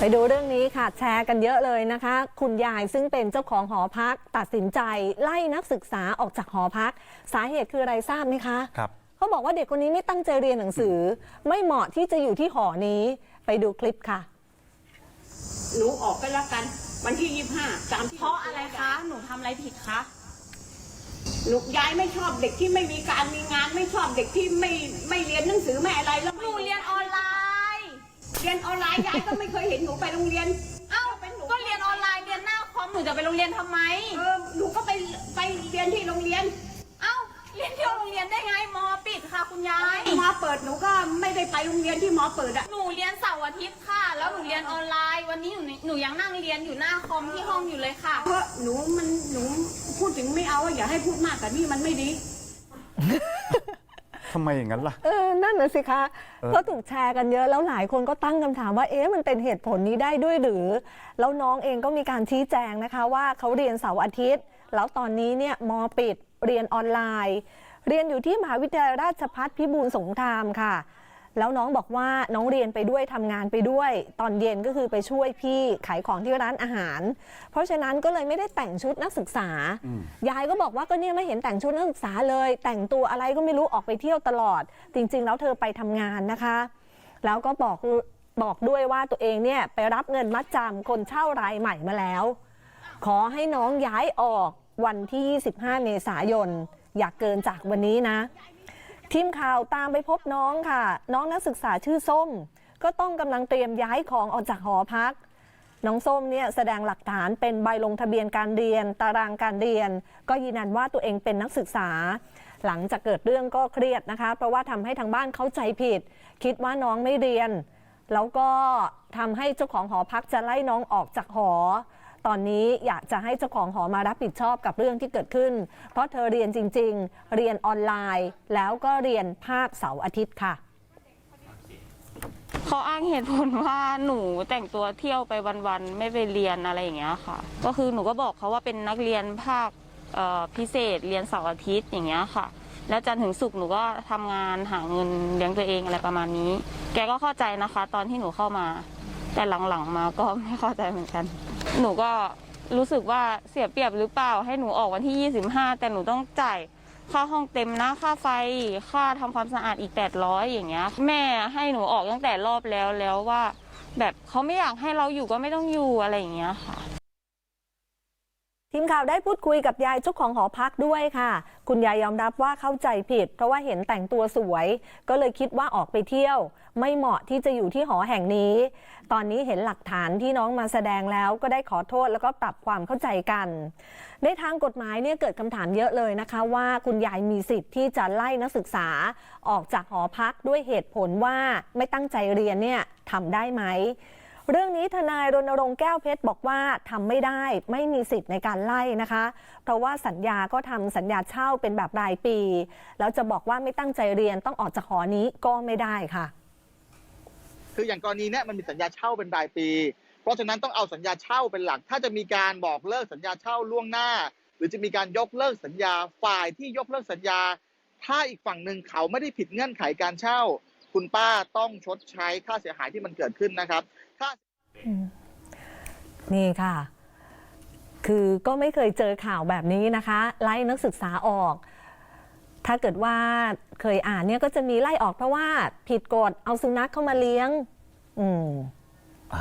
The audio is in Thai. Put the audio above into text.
ไปดูเรื่องนี้ค่ะแชร์กันเยอะเลยนะคะ คุณยายซึ่งเป็นเจ้าของหอพักตัดสินใจไล่นักศึกษาออกจากหอพัก สาเหตุคืออะไรทราบไหมคะครับเขาบอกว่าเด็กคนนี้ไม่ตั้งใจเรียนหนังสือ ไม่เหมาะที่จะอยู่ที่หอนี้ไปดูคลิปค่ะ หนูออกไปแล้วกัน วันที่ยี่ห้าตามที่เพราะอะไรคะ หนูทำอะไรผิดคะหนูยายไม่ชอบเด็กที่ไม่มีการมีงานไม่ชอบเด็กที่ไม่ไม่เรียนหนังสือไม่อะไรแล้วหนูเรียนออนไลน์ เรียนออนไลน์ยายก็ไม่เคยเห็นหนูไปโรงเรียน เอ้าเป็นหนูก็เรียนออนไลน์เรียนหน้าคอมหนูจะไปโรงเรียนทำไม เออหนูก็ไปไปเรียนที่โรงเรียนเอ้าเรียนที่โรงเรียนได้ไงมอปิดค่ะคุณยาย หมอเปิดหนูก็ไม่ได้ไปโรงเรียนที่หมอเปิดอะหนูเรียนเสาร์อาทิตย์ค่ะ แล้วหนูเรียนออนไลน์ วันนี้หนูหนูยังนั่งเรียนอยู่หน้าคอมที่ห้องอยู่เลยค่ะ เพราะหนูมันหนูพูดถึงไม่เอาอะอย่าให้พูดมากแต่นี่มันไม่ดี ทำไมอย่างนั้นล่ะ เออ นั่นน่ะสิคะเออก็ถูกแชร์กันเยอะแล้วหลายคนก็ตั้งคำถามว่าเอ๊ะมันเป็นเหตุผลนี้ได้ด้วยหรือ แล้วน้องเองก็มีการชี้แจงนะคะว่าเขาเรียนเสาร์อาทิตย์ แล้วตอนนี้เนี่ยมปิดเรียนออนไลน์ เรียนอยู่ที่มหาวิทยาลัยราชภัฏพิบูลสงครามค่ะ แล้วน้องบอกว่าน้องเรียนไปด้วยทำงานไปด้วย ตอนเย็นก็คือไปช่วยพี่ขายของที่ร้านอาหาร เพราะฉะนั้นก็เลยไม่ได้แต่งชุดนักศึกษาอืมยายก็บอกว่าก็เนี่ยไม่เห็นแต่งชุดนักศึกษาเลย แต่งตัวอะไรก็ไม่รู้ออกไปเที่ยวตลอด จริง ๆ แล้วเธอไปทำงานนะคะ แล้วก็บอกบอกด้วยว่าตัวเองเนี่ยไปรับเงินมัดจำคนเช่ารายใหม่มาแล้ว ขอให้น้องย้ายออกวันที่ 25 เมษายน อย่ากเกินจากวันนี้นะ ทีมข่าวตามไปพบน้องค่ะ น้องนักศึกษาชื่อส้ม ก็ต้องกำลังเตรียมย้ายของออกจากหอพัก น้องส้มเนี่ยแสดงหลักฐานเป็นใบลงทะเบียนการเรียน ตารางการเรียน ก็ยืนยันว่าตัวเองเป็นนักศึกษา หลังจากเกิดเรื่องก็เครียดนะคะ เพราะว่าทำให้ทางบ้านเข้าใจผิด คิดว่าน้องไม่เรียน แล้วก็ทำให้เจ้าของหอพักจะไล่น้องออกจากหอ ตอนนี้อยากจะให้เจ้าของหอมารับผิดชอบกับเรื่องที่เกิดขึ้น เพราะเธอเรียนจริง ๆ เรียนออนไลน์ แล้วก็เรียนภาคเสาร์อาทิตย์ค่ะเขาอ้างเหตุผลว่าหนูแต่งตัวเที่ยวไปวันๆไม่ไปเรียนอะไรอย่างเงี้ยค่ะ ก็คือหนูก็บอกเขาว่าเป็นนักเรียนภาคพิเศษเรียนเสาร์อาทิตย์อย่างเงี้ยค่ะ แล้วจันถึงศุกหนูก็ทำงานหาเงินเลี้ยงตัวเองอะไรประมาณนี้ แกก็เข้าใจนะคะ ตอนที่หนูเข้ามา แต่หลังๆมาก็ไม่เข้าใจเหมือนกัน หนูก็รู้สึกว่าเสียเปรียบหรือเปล่า ให้หนูออกวันที่ 25 แต่หนูต้องจ่ายค่าห้องเต็มนะค่าไฟค่าทำความสะอาดอีก 800 อย่างเงี้ย แม่ให้หนูออกตั้งแต่รอบแล้วแล้วว่า แบบเขาไม่อยากให้เราอยู่ก็ไม่ต้องอยู่อะไรอย่างเงี้ยค่ะ ข่าวได้พูดคุยกับยายเจ้าของหอพักด้วยค่ะ คุณยายยอมรับว่าเข้าใจผิด เพราะว่าเห็นแต่งตัวสวย ก็เลยคิดว่าออกไปเที่ยว ไม่เหมาะที่จะอยู่ที่หอแห่งนี้ ตอนนี้เห็นหลักฐานที่น้องมาแสดงแล้วก็ได้ขอโทษแล้วก็ปรับความเข้าใจกัน ในทางกฎหมายเนี่ยเกิดคำถามเยอะเลยนะคะ ว่าคุณยายมีสิทธิ์ที่จะไล่นักศึกษาออกจากหอพักด้วยเหตุผลว่าไม่ตั้งใจเรียนเนี่ยทำได้ไหม เรื่องนี้ทนายรณรงค์แก้วเพชรบอกว่าทำไม่ได้ไม่มีสิทธิ์ในการไล่นะคะ เพราะว่าสัญญาก็ทำสัญญาเช่าเป็นแบบรายปี แล้วจะบอกว่าไม่ตั้งใจเรียนต้องออกจากหอนี้ก็ไม่ได้ค่ะ คืออย่างกรณีเนี้ยมันมีสัญญาเช่าเป็นรายปี เพราะฉะนั้นต้องเอาสัญญาเช่าเป็นหลัก ถ้าจะมีการบอกเลิกสัญญาเช่าล่วงหน้า หรือจะมีการยกเลิกสัญญาฝ่ายที่ยกเลิกสัญญา ถ้าอีกฝั่งหนึ่งเขาไม่ได้ผิดเงื่อนไขการเช่า คุณป้าต้องชดใช้ค่าเสียหายที่มันเกิดขึ้นนะครับ นี่ค่ะ คือก็ไม่เคยเจอข่าวแบบนี้นะคะ ไล่นักศึกษาออก ถ้าเกิดว่าเคยอ่านเนี่ยก็จะมีไล่ออกเพราะว่าผิดกฎเอาสุนัขเข้ามาเลี้ยง อืมอ